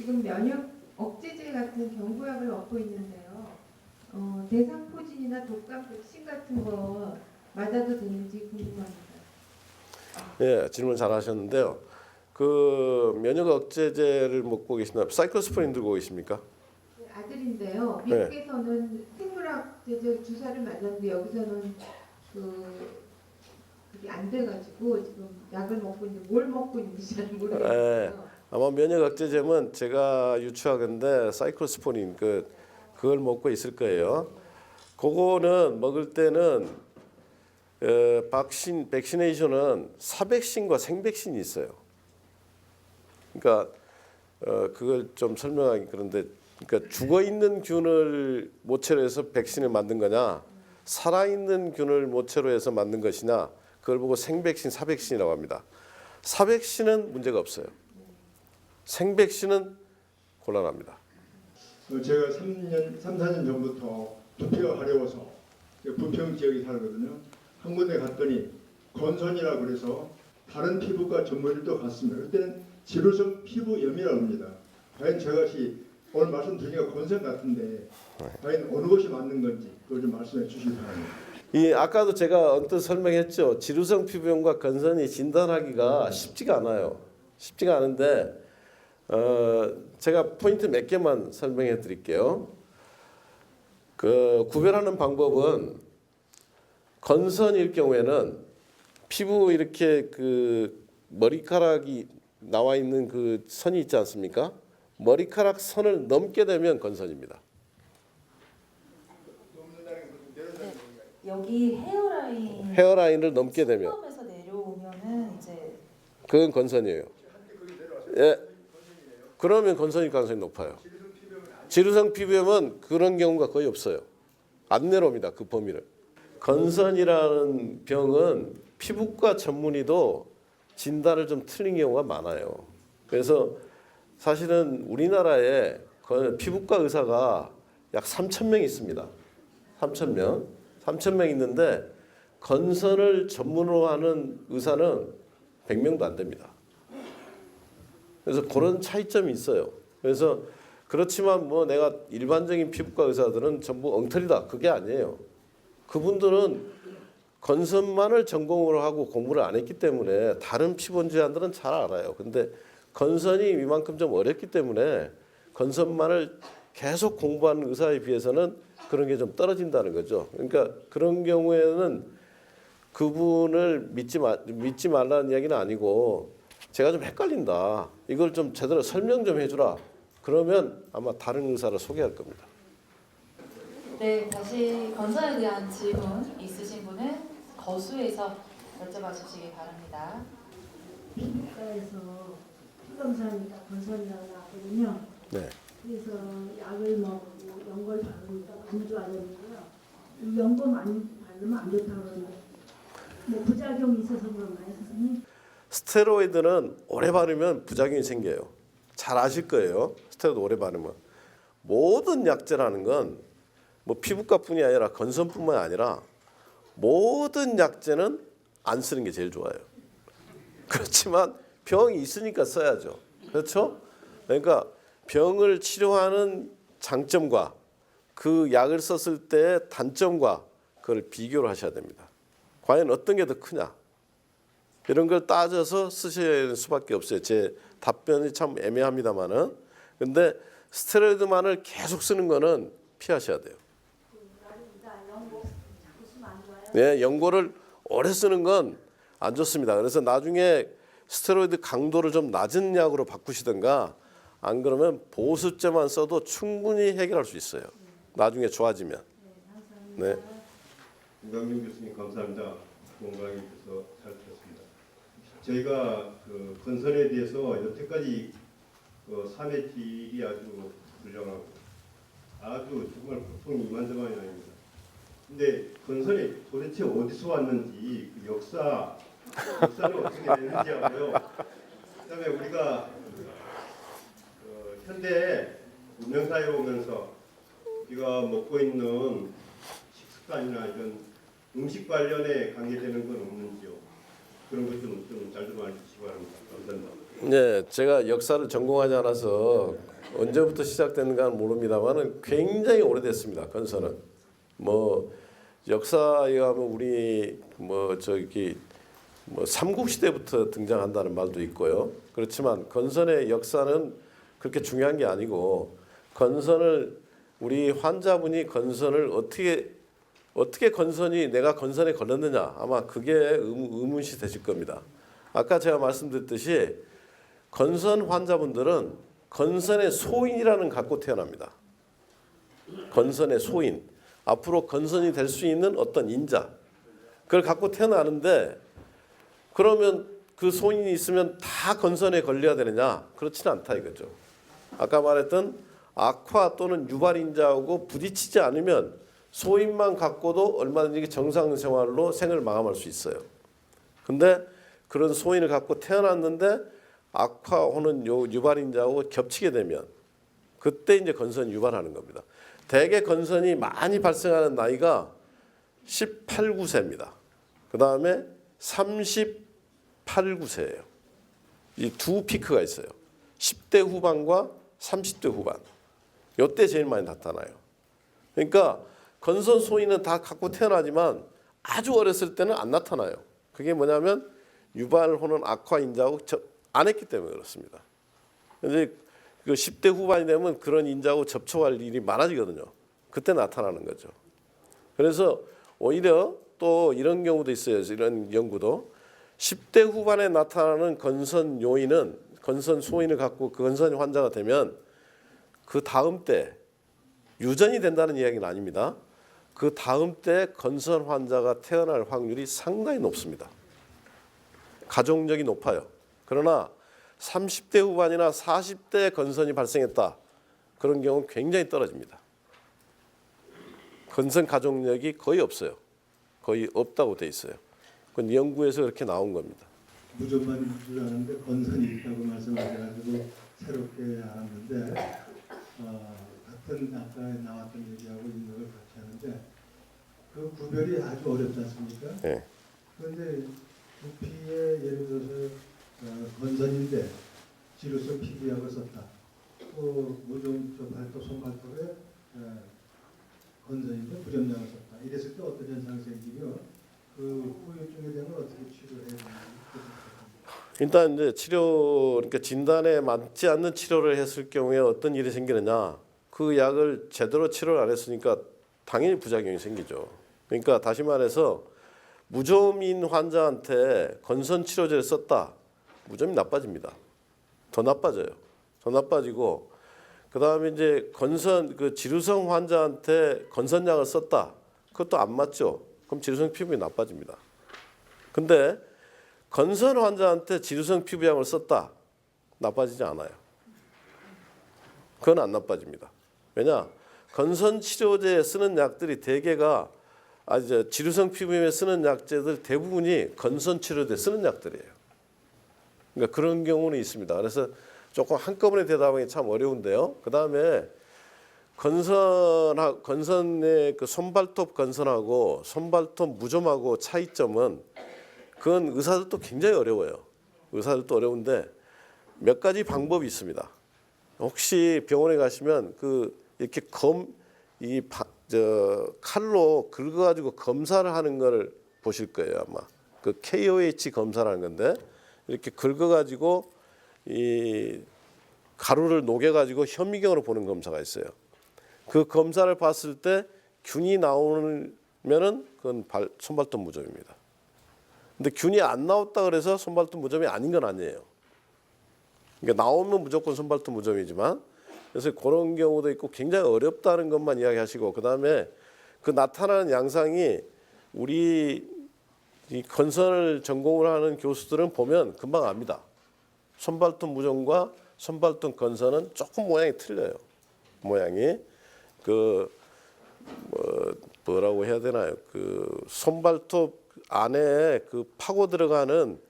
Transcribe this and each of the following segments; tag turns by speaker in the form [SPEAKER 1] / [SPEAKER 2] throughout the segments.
[SPEAKER 1] 지금 면역 억제제 같은 경구약을 먹고 있는데요. 어, 대상포진이나 독감 백신 같은 거 맞아도 되는지 궁금합니다.
[SPEAKER 2] 예, 질문 잘 하셨는데요. 그 면역 억제제를 먹고 계시나 사이클로스프린 들고 계십니까?
[SPEAKER 1] 아들인데요.
[SPEAKER 2] 네.
[SPEAKER 1] 미국에서는 생물학제제 주사를 맞았는데 여기서는 그 그게 안 돼가지고 지금 약을 먹고 있는데 뭘 먹고 있는지 잘 모르겠어요.
[SPEAKER 2] 아마 면역 억제제면 제가 유추하건데 사이클로스포닌 그 그걸 먹고 있을 거예요. 그거는 먹을 때는 어, 박신 백시네이션은 사백신과 생백신이 있어요. 그러니까 어, 그걸 좀 설명하기 그런데 그러니까 죽어 있는 균을 모체로 해서 백신을 만든 거냐 살아 있는 균을 모체로 해서 만든 것이냐 그걸 보고 생백신, 사백신이라고 합니다. 사백신은 문제가 없어요. 생백신은 곤란합니다.
[SPEAKER 3] 어, 제가 3년, 3, 4년 전부터 부피가 가려워서 부평 지역에 살거든요. 한 군데 갔더니 건선이라 그래서 다른 피부과 전문의도 갔습니다. 그때는 지루성 피부염이라고 합니다. 과연 저것이 오늘 말씀 드리니까 건선 같은데 과연 어느 것이 맞는 건지 그걸 좀 말씀해 주시기 바랍니다.
[SPEAKER 2] 이 아까도 제가 언뜻 설명했죠. 지루성 피부염과 건선이 진단하기가 쉽지가 않아요. 쉽지가 않은데 어, 제가 포인트 몇 개만 설명해 드릴게요. 그 구별하는 방법은 건선일 경우에는 피부 이렇게 그 머리카락이 나와 있는 그 선이 있지 않습니까? 머리카락 선을 넘게 되면 건선입니다.
[SPEAKER 4] 여기 헤어라인
[SPEAKER 2] 헤어라인을 넘게 되면
[SPEAKER 4] 수염에서 내려오면은 이제
[SPEAKER 2] 그건 건선이에요. 예. 그러면 건선일 가능성이 높아요. 지루성 피부염은 그런 경우가 거의 없어요. 안 내려옵니다. 그 범위를. 건선이라는 병은 피부과 전문의도 진단을 좀 틀린 경우가 많아요. 그래서 사실은 우리나라에 건- 피부과 의사가 약 3천 명 있습니다. 3천 명. 3천 명 있는데 건선을 전문으로 하는 의사는 100명도 안 됩니다. 그래서 그런 차이점이 있어요. 그래서 그렇지만 뭐 내가 일반적인 피부과 의사들은 전부 엉터리다. 그게 아니에요. 그분들은 건선만을 전공으로 하고 공부를 안 했기 때문에 다른 피부 질환들은 잘 알아요. 근데 건선이 이만큼 좀 어렵기 때문에 건선만을 계속 공부하는 의사에 비해서는 그런 게 좀 떨어진다는 거죠. 그러니까 그런 경우에는 그분을 믿지 마, 믿지 말라는 이야기는 아니고 제가 좀 헷갈린다. 이걸 좀 제대로 설명 좀 해주라. 그러면 아마 다른 의사를 소개할 겁니다.
[SPEAKER 4] 네 다시 건선에 대한 질문 있으신 분은 거수에서 여쭤봐 주시기 바랍니다.
[SPEAKER 5] 피부과에서 피검사니까 건선이라고 나거든요.
[SPEAKER 2] 네.
[SPEAKER 5] 그래서 약을 먹고 연골 바르니까 안 좋아졌는데요. 이 연골 많이 바르면 안 좋다고 그러는데 뭐 부작용이 있어서 그런가요, 선생님?
[SPEAKER 2] 스테로이드는 오래 바르면 부작용이 생겨요. 잘 아실 거예요. 스테로이드 오래 바르면 모든 약제라는 건 뭐 피부과뿐이 아니라 건선뿐만 아니라 모든 약제는 안 쓰는 게 제일 좋아요. 그렇지만 병이 있으니까 써야죠. 그렇죠? 그러니까 병을 치료하는 장점과 그 약을 썼을 때 단점과 그걸 비교를 하셔야 됩니다. 과연 어떤 게 더 크냐? 이런 걸 따져서 쓰셔야 하는 수밖에 없어요. 제 답변이 참 애매합니다만은. 근데 스테로이드만을 계속 쓰는 거는 피하셔야 돼요. 네, 연고를 오래 쓰는 건 안 좋습니다. 그래서 나중에 스테로이드 강도를 좀 낮은 약으로 바꾸시든가 안 그러면 보습제만 써도 충분히 해결할 수 있어요. 나중에 좋아지면. 네.
[SPEAKER 3] 김강민 교수님 감사합니다. 건강히 있어서 잘. 저희가 그 건선에 대해서 여태까지 그 삶의 질이 아주 훌륭하고 아주 정말 보통 이만저만이 아닙니다. 근데 건선이 도대체 어디서 왔는지 그 역사 역사는 어떻게 되는지 하고요. 그다음에 우리가 그 현대 문명사회에 오면서 우리가 먹고 있는 식습관이나 이런 음식 관련에 관계되는 건 없는 그런 것좀잘좀 좀 알려주시기 바랍니다. 감사합니다.
[SPEAKER 2] 네, 제가 역사를 전공하지 않아서 언제부터 시작됐는가는 모릅니다만은 굉장히 오래됐습니다. 건설은 뭐 역사에 가면 우리 뭐 저기 뭐 삼국 시대부터 등장한다는 말도 있고요. 그렇지만 건선의 역사는 그렇게 중요한 게 아니고 건선을 우리 환자분이 건선을 어떻게 어떻게 건선이 내가 건선에 걸렸느냐 아마 그게 의- 의문시 되실 겁니다. 아까 제가 말씀드렸듯이 건선 환자분들은 건선의 소인이라는 갖고 태어납니다. 건선의 소인 앞으로 건선이 될 수 있는 어떤 인자 그걸 갖고 태어나는데 그러면 그 소인이 있으면 다 건선에 걸려야 되느냐 그렇지는 않다 이거죠. 아까 말했던 악화 또는 유발 인자하고 부딪히지 않으면 소인만 갖고도 얼마든지 정상 생활로 생을 마감할 수 있어요. 근데 그런 소인을 갖고 태어났는데 악화 혹은 요 유발 인자하고 겹치게 되면 그때 이제 건선이 유발하는 겁니다. 대개 건선이 많이 발생하는 나이가 18, 9세입니다. 그 다음에 38, 9세예요. 이 두 피크가 있어요. 10대 후반과 30대 후반. 요때 제일 많이 나타나요. 그러니까 건선 소인은 다 갖고 태어나지만 아주 어렸을 때는 안 나타나요. 그게 뭐냐면 유발 혹은 악화 인자하고 저- 안 했기 때문에 그렇습니다. 근데 그 10대 후반이 되면 그런 인자하고 접촉할 일이 많아지거든요. 그때 나타나는 거죠. 그래서 오히려 또 이런 경우도 있어요. 이런 연구도 10대 후반에 나타나는 건선 요인은 건선 소인을 갖고 그 건선 환자가 되면 그 다음 때 유전이 된다는 이야기는 아닙니다. 그 다음 때 건선 환자가 태어날 확률이 상당히 높습니다. 가족력이 높아요. 그러나 30대 후반이나 40대 건선이 발생했다. 그런 경우는 굉장히 떨어집니다. 건선 가족력이 거의 없어요. 거의 없다고 돼 있어요. 그건 연구에서 그렇게 나온 겁니다.
[SPEAKER 3] 무좀만 줄 아는데 건선이 있다고 말씀하셔가지고 새롭게 알았는데 어, 같은 아까 나왔던 얘기하고 있는 걸 같이 하는데 그 구별이 아주 어렵지 않습니까?
[SPEAKER 2] 예.
[SPEAKER 3] 그런데 두피에 예를 들어서 어, 건선인데 지루성 피부약을 썼다. 또 무좀 저 발톱 손발톱에 어, 건선인데 부점약을 썼다. 이랬을 때 어떤 현상이 생기며 그 후유증에 대한 걸 어떻게 치료해야 되는지
[SPEAKER 2] 일단 이제 치료 그러니까 진단에 맞지 않는 치료를 했을 경우에 어떤 일이 생기느냐 그 약을 제대로 치료를 안 했으니까 당연히 부작용이 생기죠. 그러니까 다시 말해서 무좀인 환자한테 건선 치료제를 썼다 무좀이 나빠집니다. 더 나빠져요. 더 나빠지고 그 다음에 이제 건선 그 지루성 환자한테 건선약을 썼다 그것도 안 맞죠. 그럼 지루성 피부이 나빠집니다. 근데 건선 환자한테 지루성 피부약을 썼다 나빠지지 않아요. 그건 안 나빠집니다. 왜냐 건선 치료제에 쓰는 약들이 대개가 아 이제 지루성 피부염에 쓰는 약제들 대부분이 건선 치료제 쓰는 약들이에요. 그러니까 그런 경우는 있습니다. 그래서 조금 한꺼번에 대답하기 참 어려운데요. 그 다음에 건선 건선의 그 손발톱 건선하고 손발톱 무좀하고 차이점은 그건 의사들도 굉장히 어려워요. 의사들도 어려운데 몇 가지 방법이 있습니다. 혹시 병원에 가시면 그 이렇게 검이 저 칼로 긁어가지고 검사를 하는 걸 보실 거예요 아마 그 KOH 검사라는 건데 이렇게 긁어가지고 이 가루를 녹여가지고 현미경으로 보는 검사가 있어요. 그 검사를 봤을 때 균이 나오면은 그건 발, 손발톱 무좀입니다. 근데 균이 안 나왔다 그래서 손발톱 무좀이 아닌 건 아니에요. 그러니까 나오면 무조건 손발톱 무좀이지만 그래서 그런 경우도 있고 굉장히 어렵다는 것만 이야기하시고 그 다음에 그 나타나는 양상이 우리 이 건선을 전공을 하는 교수들은 보면 금방 압니다. 손발톱 무좀과 손발톱 건선은 조금 모양이 틀려요. 모양이 그 뭐, 뭐라고 해야 되나요? 그 손발톱 안에 그 파고 들어가는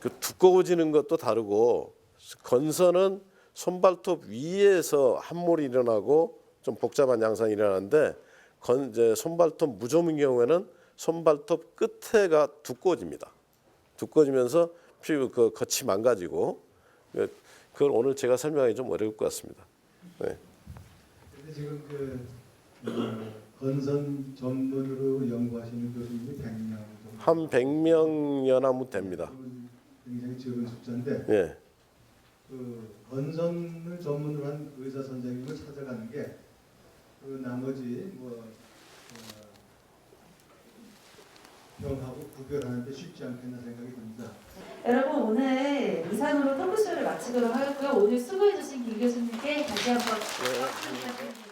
[SPEAKER 2] 그 두꺼워지는 것도 다르고 건선은 손발톱 위에서 함몰이 일어나고 좀 복잡한 양상이 일어나는데 건 이제 손발톱 무좀인 경우에는 손발톱 끝에가 두꺼워집니다. 두꺼워지면서 피부 그 겉이 망가지고 그걸 오늘 제가 설명하기 좀 어려울 것 같습니다.
[SPEAKER 6] 근데 지금 그 어, 건선 전문으로 연구하시는 교수님이 100명 정도
[SPEAKER 2] 한 100명 연하면 됩니다.
[SPEAKER 6] 굉장히 적은 숫자인데
[SPEAKER 2] 예.
[SPEAKER 6] 그 건선을 전문으로 한 의사 선생님을 찾아가는 게 그 나머지 뭐 어, 병하고 구별하는데 쉽지 않겠나 생각이 듭니다.
[SPEAKER 4] 여러분 오늘 이상으로 토크쇼를 마치도록 하겠고요. 오늘 수고해주신 김 교수님께 다시 한번 박수 부탁드립니다.